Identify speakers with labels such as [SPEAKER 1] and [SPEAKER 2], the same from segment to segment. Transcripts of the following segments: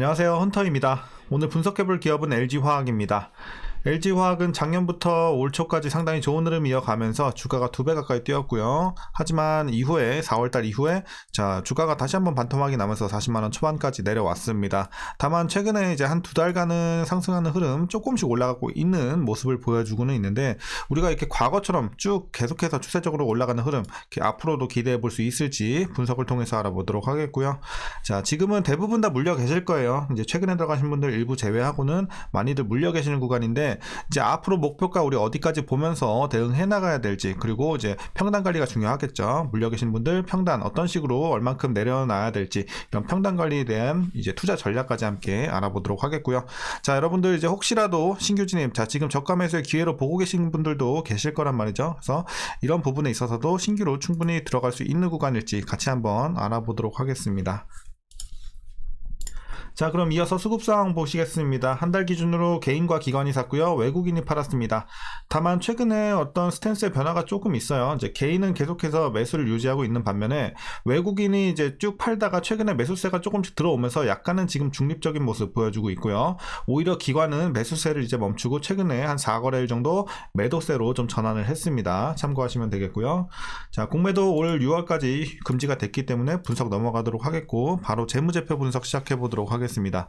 [SPEAKER 1] 안녕하세요. 헌터입니다. 오늘 분석해볼 기업은 LG화학입니다. LG화학은 작년부터 올 초까지 상당히 좋은 흐름 이어가면서 주가가 두 배 가까이 뛰었고요. 하지만 이후에 4월달 이후에 자 주가가 다시 한번 반토막이 나면서 40만 원 초반까지 내려왔습니다. 다만 최근에 이제 한 두 달간은 상승하는 흐름 조금씩 올라가고 있는 모습을 보여주고는 있는데 우리가 이렇게 과거처럼 쭉 계속해서 추세적으로 올라가는 흐름 앞으로도 기대해 볼 수 있을지 분석을 통해서 알아보도록 하겠고요. 자 지금은 대부분 다 물려 계실 거예요. 이제 최근에 들어가신 분들 일부 제외하고는 많이들 물려 계시는 구간인데 이제 앞으로 목표가 우리 어디까지 보면서 대응해 나가야 될지 그리고 이제 평단 관리가 중요하겠죠. 물려 계신 분들 평단 어떤 식으로 얼만큼 내려놔야 될지 이런 평단 관리에 대한 이제 투자 전략까지 함께 알아보도록 하겠고요. 자 여러분들 이제 혹시라도 신규 진입 자 지금 저가 매수의 기회로 보고 계신 분들도 계실 거란 말이죠. 그래서 이런 부분에 있어서도 신규로 충분히 들어갈 수 있는 구간일지 같이 한번 알아보도록 하겠습니다. 자 그럼 이어서 수급 상황 보시겠습니다. 한 달 기준으로 개인과 기관이 샀고요. 외국인이 팔았습니다. 다만 최근에 어떤 스탠스의 변화가 조금 있어요. 이제 개인은 계속해서 매수를 유지하고 있는 반면에 외국인이 이제 쭉 팔다가 최근에 매수세가 조금씩 들어오면서 약간은 지금 중립적인 모습 보여주고 있고요. 오히려 기관은 매수세를 이제 멈추고 최근에 한 4거래일 정도 매도세로 좀 전환을 했습니다. 참고하시면 되겠고요. 자, 공매도 올 6월까지 금지가 됐기 때문에 분석 넘어가도록 하겠고 바로 재무제표 분석 시작해 보도록 하겠습니다. 하겠습니다.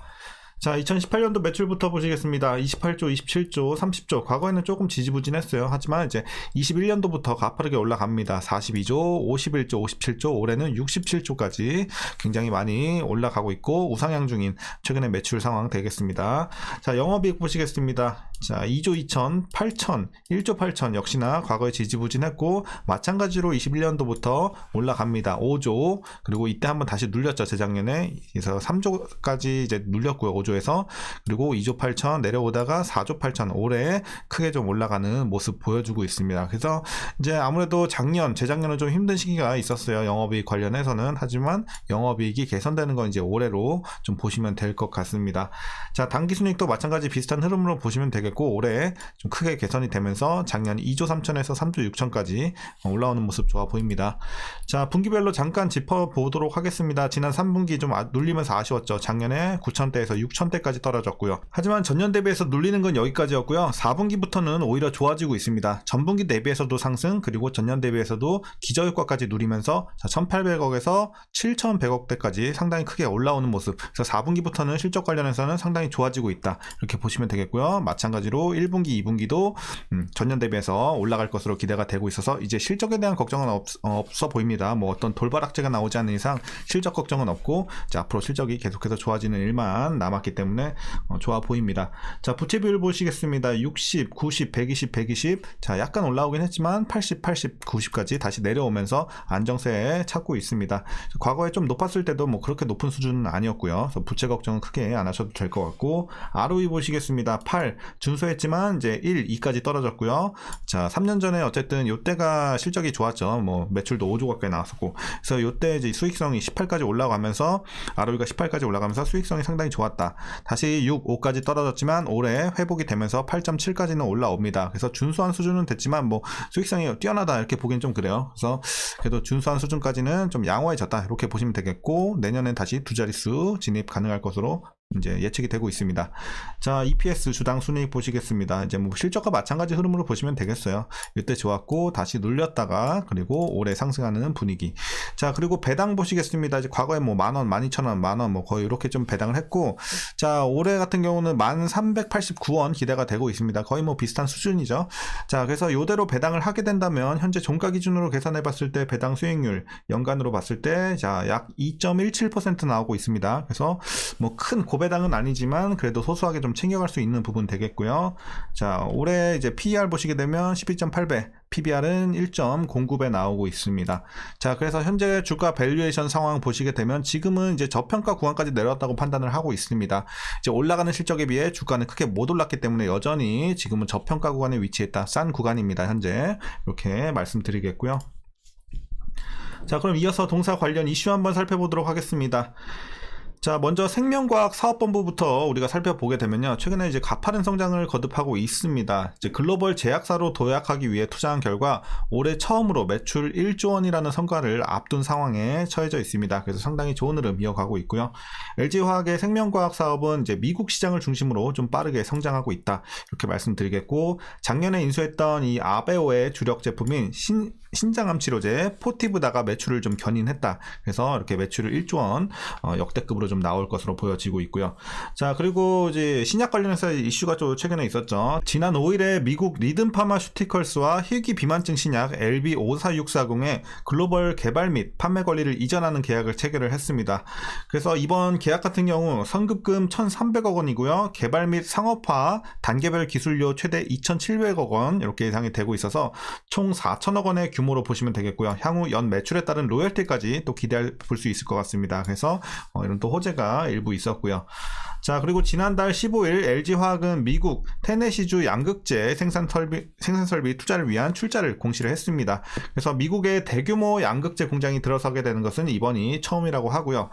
[SPEAKER 1] 자, 2018년도 매출부터 보시겠습니다. 28조, 27조, 30조. 과거에는 조금 지지부진했어요. 하지만 이제 21년도부터 가파르게 올라갑니다. 42조, 51조, 57조, 올해는 67조까지 굉장히 많이 올라가고 있고 우상향 중인 최근의 매출 상황 되겠습니다. 자, 영업이익 보시겠습니다. 자, 2조 2천, 8천, 1조 8천 역시나 과거에 지지부진했고 마찬가지로 21년도부터 올라갑니다. 5조 그리고 이때 한번 다시 눌렸죠 재작년에 그래서 3조까지 이제 눌렸고요 5조 에서 그리고 2조 8천 내려오다가 4조 8천 올해 크게 좀 올라가는 모습 보여주고 있습니다. 그래서 이제 아무래도 작년 재작년은 좀 힘든 시기가 있었어요 영업이익 관련해서는 하지만 영업이익이 개선되는 건 이제 올해로 좀 보시면 될 것 같습니다. 자 단기순이익도 마찬가지 비슷한 흐름으로 보시면 되겠고 올해 좀 크게 개선이 되면서 작년 2조 3천에서 3조 6천까지 올라오는 모습 좋아 보입니다. 자 분기별로 잠깐 짚어보도록 하겠습니다. 지난 3분기 좀 아, 눌리면서 아쉬웠죠. 작년에 9천대에서 6천 대까지 떨어졌고요. 하지만 전년 대비해서 눌리는 건 여기까지였고요. 4분기부터는 오히려 좋아지고 있습니다. 전분기 대비해서도 상승 그리고 전년 대비해서도 기저효과까지 누리면서 1,800억에서 7,100억대까지 상당히 크게 올라오는 모습. 그래서 4분기부터는 실적 관련해서는 상당히 좋아지고 있다. 이렇게 보시면 되겠고요. 마찬가지 마찬가지로 1분기, 2분기도 음, 전년 대비해서 올라갈 것으로 기대가 되고 있어서 이제 실적에 대한 걱정은 없, 어 보입니다. 뭐 어떤 돌발 악재가 나오지 않는 이상 실적 걱정은 없고 자, 앞으로 실적이 계속해서 좋아지는 일만 남았기 때문에 어, 좋아 보입니다. 자, 부채 비율 보시겠습니다. 60, 90, 120, 120. 자, 약간 올라오긴 했지만 80, 80, 90까지 다시 내려오면서 안정세에 찾고 있습니다. 과거에 좀 높았을 때도 뭐 그렇게 높은 수준은 아니었고요. 그래서 부채 걱정은 크게 안 하셔도 될 것 같고 ROE 보시겠습니다. 8, 준수했지만 이제 1, 2까지 떨어졌고요. 자, 3년 전에 어쨌든 요때가 실적이 좋았죠. 뭐 매출도 5조 가까이 나왔었고. 그래서 요때 이제 수익성이 18까지 올라가면서 ROE가 18까지 올라가면서 수익성이 상당히 좋았다. 다시 6, 5까지 떨어졌지만 올해 회복이 되면서 8.7까지는 올라옵니다. 그래서 준수한 수준은 됐지만 뭐 수익성이 뛰어나다 이렇게 보기엔 좀 그래요. 그래서 그래도 준수한 수준까지는 좀 양호해졌다 이렇게 보시면 되겠고 내년엔 다시 두 자릿수 진입 가능할 것으로 이제 예측이 되고 있습니다. 자, EPS 주당 순이익 보시겠습니다. 이제 뭐 실적과 마찬가지 흐름으로 보시면 되겠어요. 이때 좋았고 다시 눌렸다가 그리고 올해 상승하는 분위기. 자, 그리고 배당 보시겠습니다. 이제 과거에 뭐 만 원, 만 이천 원, 만 원 뭐 거의 이렇게 좀 배당을 했고 자, 올해 같은 경우는 만 삼백팔십구 원 기대가 되고 있습니다. 거의 뭐 비슷한 수준이죠. 자, 그래서 요대로 배당을 하게 된다면 현재 종가 기준으로 계산해 봤을 때 배당 수익률 연간으로 봤을 때 자, 약2.17% 나오고 있습니다. 그래서 뭐큰 고 배당은 아니지만 그래도 소소하게 좀 챙겨갈 수 있는 부분 되겠고요. 자, 올해 이제 PER 보시게 되면 12.8배, PBR은 1.09배 나오고 있습니다. 자, 그래서 현재 주가 밸류에이션 상황 보시게 되면 지금은 이제 저평가 구간까지 내려왔다고 판단을 하고 있습니다. 이제 올라가는 실적에 비해 주가는 크게 못 올랐기 때문에 여전히 지금은 저평가 구간에 위치했다. 싼 구간입니다. 현재 이렇게 말씀드리겠고요. 자, 그럼 이어서 동사 관련 이슈 한번 살펴보도록 하겠습니다. 자, 먼저 생명과학 사업본부부터 우리가 살펴보게 되면요. 최근에 이제 가파른 성장을 거듭하고 있습니다. 이제 글로벌 제약사로 도약하기 위해 투자한 결과 올해 처음으로 매출 1조 원이라는 성과를 앞둔 상황에 처해져 있습니다. 그래서 상당히 좋은 흐름 이어가고 있고요. LG화학의 생명과학 사업은 이제 미국 시장을 중심으로 좀 빠르게 성장하고 있다. 이렇게 말씀드리겠고, 작년에 인수했던 이 아베오의 주력 제품인 신, 신장암 치료제 포티브다가 매출을 좀 견인했다. 그래서 이렇게 매출을 1조 원 어, 역대급으로 좀 나올 것으로 보여지고 있고요. 자 그리고 이제 신약 관련해서 이슈가 좀 최근에 있었죠. 지난 5일에 미국 리든 파마슈티컬스와 희귀 비만증 신약 LB54640의 글로벌 개발 및 판매 권리를 이전하는 계약을 체결을 했습니다. 그래서 이번 계약 같은 경우 선급금 1,300억 원이고요. 개발 및 상업화 단계별 기술료 최대 2,700억 원 이렇게 예상이 되고 있어서 총 4천억 원의 규모로 보시면 되겠고요. 향후 연 매출에 따른 로열티까지 또 기대해 볼 수 있을 것 같습니다. 그래서 어, 이런 또 호재가 일부 있었고요. 자, 그리고 지난달 15일 LG화학은 미국 테네시주 양극재 생산 설비, 생산 설비 투자를 위한 출자를 공시를 했습니다. 그래서 미국의 대규모 양극재 공장이 들어서게 되는 것은 이번이 처음이라고 하고요.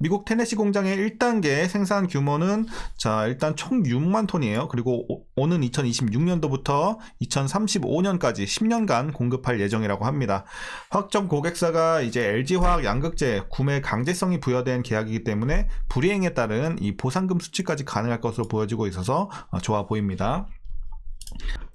[SPEAKER 1] 미국 테네시 공장의 1단계 생산 규모는 자, 일단 총 6만 톤이에요. 그리고 오- 오는 2026년도부터 2035년까지 10년간 공급할 예정이라고 합니다. 확정 고객사가 이제 LG화학 양극재 구매 강제성이 부여된 계약이기 때문에 불이행에 따른 이 보상금 수치까지 가능할 것으로 보여지고 있어서 어, 좋아 보입니다.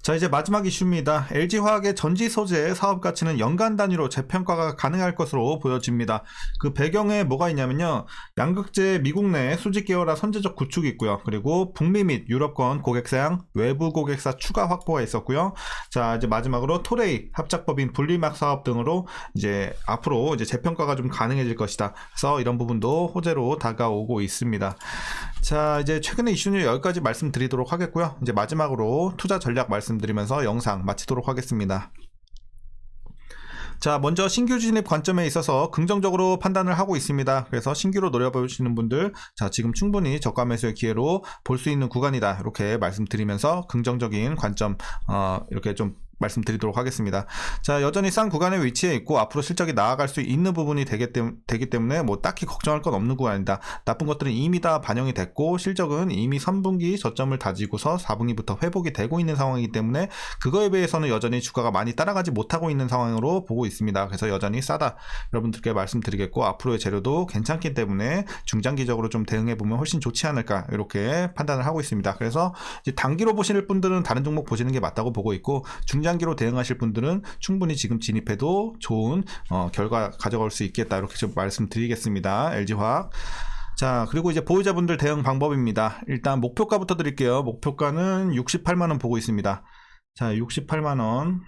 [SPEAKER 1] 자 이제 마지막 이슈입니다. LG화학의 전지 소재 사업 가치는 연간 단위로 재평가가 가능할 것으로 보여집니다. 그 배경에 뭐가 있냐면요. 양극재 미국 내 수직 계열화 선제적 구축이 있고요. 그리고 북미 및 유럽권 고객사양 외부 고객사 추가 확보가 있었고요. 자 이제 마지막으로 토레이 합작법인 분리막 사업 등으로 이제 앞으로 이제 재평가가 좀 가능해질 것이다. 그래서 이런 부분도 호재로 다가오고 있습니다. 자, 이제 최근의 이슈는 여기까지 말씀드리도록 하겠고요. 이제 마지막으로 투자 전략 말씀 드리면서 영상 마치도록 하겠습니다. 자, 먼저 신규 진입 관점에 있어서 긍정적으로 판단을 하고 있습니다. 그래서 신규로 노려보시는 분들, 자, 지금 충분히 저가 매수의 기회로 볼 수 있는 구간이다. 이렇게 말씀드리면서 긍정적인 관점, 어, 이렇게 좀 말씀드리도록 하겠습니다. 자, 여전히 싼 구간에 위치해 있고 앞으로 실적이 나아갈 수 있는 부분이 되기, 때문, 되기 때문에 뭐 딱히 걱정할 건 없는 구간이다. 나쁜 것들은 이미 다 반영이 됐고 실적은 이미 3분기 저점을 다지고서 4분기부터 회복이 되고 있는 상황이기 때문에 그거에 비해서는 여전히 주가가 많이 따라가지 못하고 있는 상황으로 보고 있습니다. 그래서 여전히 싸다. 여러분들께 말씀드리겠고 앞으로의 재료도 괜찮기 때문에 중장기적으로 좀 대응해 보면 훨씬 좋지 않을까 이렇게 판단을 하고 있습니다. 그래서 이제 단기로 보실 분들은 다른 종목 보시는 게 맞다고 보고 있고 중장 기로 대응하실 분들은 충분히 지금 진입해도 좋은 어, 결과 가져갈 수 있겠다 이렇게 좀 말씀드리겠습니다. LG화학. 자, 그리고 이제 보유자분들 대응 방법입니다. 일단 목표가부터 드릴게요. 목표가는 68만 원 보고 있습니다. 자, 68만원.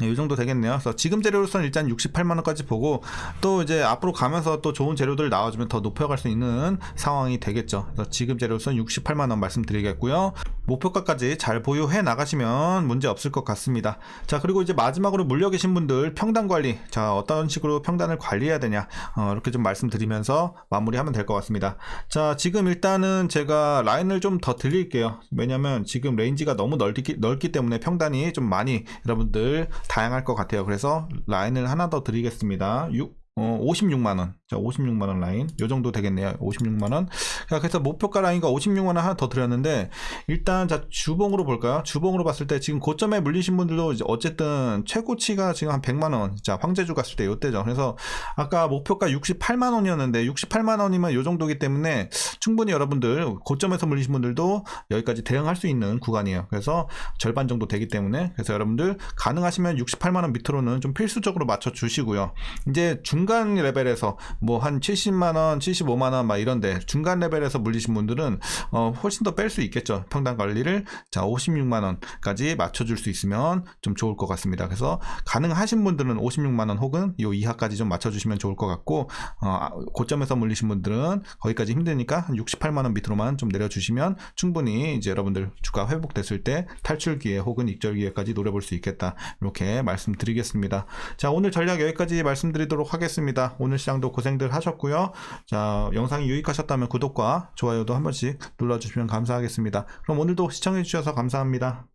[SPEAKER 1] 네, 이 정도 되겠네요. 그래서 지금 재료로서는 일단 68만 원까지 보고 또 이제 앞으로 가면서 또 좋은 재료들 나와주면 더 높여갈 수 있는 상황이 되겠죠. 그래서 지금 재료로서는 68만 원 말씀드리겠고요. 목표가까지 잘 보유해 나가시면 문제 없을 것 같습니다. 자 그리고 이제 마지막으로 물려 계신 분들 평단 관리, 자 어떤 식으로 평단을 관리해야 되냐 어, 이렇게 좀 말씀드리면서 마무리하면 될 것 같습니다. 자 지금 일단은 제가 라인을 좀더 드릴게요. 왜냐면 지금 레인지가 너무 넓기, 넓기 때문에 평단이 좀 많이 여러분들 다양할 것 같아요. 그래서 라인을 하나 더 드리겠습니다. 6, 어, 56만원. 자, 56만원 라인. 요 정도 되겠네요. 56만원. 자, 그래서 목표가 라인과 56만원 하나 더 드렸는데, 일단, 자, 주봉으로 볼까요? 주봉으로 봤을 때 지금 고점에 물리신 분들도 어쨌든 최고치가 지금 한 100만원. 자, 황제주 갔을 때 요때죠. 그래서 아까 목표가 68만원이었는데, 68만원이면 요 정도기 때문에 충분히 여러분들 고점에서 물리신 분들도 여기까지 대응할 수 있는 구간이에요. 그래서 절반 정도 되기 때문에, 그래서 여러분들 가능하시면 68만원 밑으로는 좀 필수적으로 맞춰 주시고요. 이제 중간 레벨에서 뭐 한 70만 원, 75만 원 막 이런데 중간 레벨에서 물리신 분들은 어 훨씬 더 뺄 수 있겠죠. 평단 관리를 자 56만 원까지 맞춰 줄 수 있으면 좀 좋을 것 같습니다. 그래서 가능하신 분들은 56만 원 혹은 요 이하까지 좀 맞춰 주시면 좋을 것 같고 어 고점에서 물리신 분들은 거기까지 힘드니까 한 68만 원 밑으로만 좀 내려 주시면 충분히 이제 여러분들 주가 회복됐을 때 탈출 기회 혹은 익절 기회까지 노려볼 수 있겠다. 이렇게 말씀드리겠습니다. 자, 오늘 전략 여기까지 말씀드리도록 하겠습니다. 오늘 시장도 고생들 하셨고요. 자, 영상이 유익하셨다면 구독과 좋아요도 한 번씩 눌러주시면 감사하겠습니다. 그럼 오늘도 시청해주셔서 감사합니다.